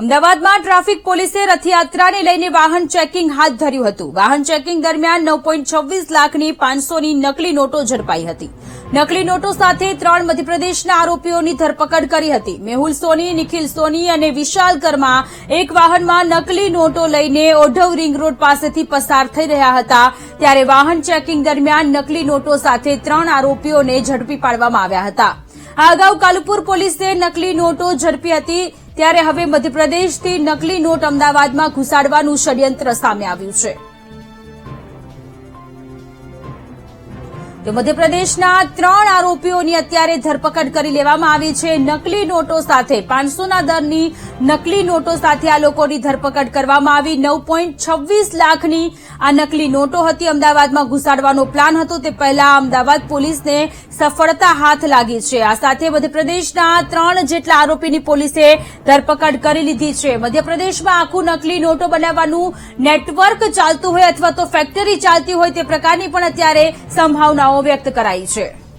અમદાવાદમાં ટ્રાફિક પોલીસે રથયાત્રાને લઈને વાહન ચેકિંગ હાથ ધર્યું હતું. વાહન ચેકિંગ દરમિયાન નવ પોઈન્ટ છવ્વીસ લાખની પાંચસોની નકલી નોટો ઝડપાઈ હતી. નકલી નોટો સાથે ત્રણ મધ્યપ્રદેશના આરોપીઓની ધરપકડ કરી હતી. મેહુલ સોની, નિખિલ સોની અને વિશાલ કર્મા એક વાહનમાં નકલી નોટો લઈને ઓઢવ રિંગ રોડ પાસેથી પસાર થઈ રહ્યા હતા. ત્યારે વાહન ચેકિંગ દરમિયાન નકલી નોટો સાથે ત્રણ આરોપીઓને ઝડપી પાડવામાં આવ્યા હતા. આ અગાઉ કાલુપુર પોલીસે નકલી નોટો ઝડપી હતી. ત્યારે હવે મધ્યપ્રદેશથી નકલી નોટ અમદાવાદમાં ઘુસાડવાનું ષડયંત્ર સામે આવ્યું છે. તો મધ્યપ્રદેશના ત્રણ આરોપીઓની અત્યારે ધરપકડ કરી લેવામાં આવી છે. નકલી નોટો સાથે પાંચસોના દરની નકલી નોટો સાથે આ લોકોની ધરપકડ કરવામાં આવી. નવ પોઈન્ટ છવ્વીસ લાખની આ નકલી નોટો હતી. અમદાવાદમાં ઘુસાડવાનો પ્લાન હતો. તે પહેલા અમદાવાદ પોલીસને સફળતા હાથ લાગી છે. આ સાથે મધ્યપ્રદેશના ત્રણ જેટલા આરોપીની પોલીસે ધરપકડ કરી લીધી છે. મધ્યપ્રદેશમાં આખું નકલી નોટો બનાવવાનું નેટવર્ક ચાલતું હોય અથવા તો ફેક્ટરી ચાલતી હોય તે પ્રકારની પણ અત્યારે સંભાવનાઓ વ્યક્ત કરાઈ છે.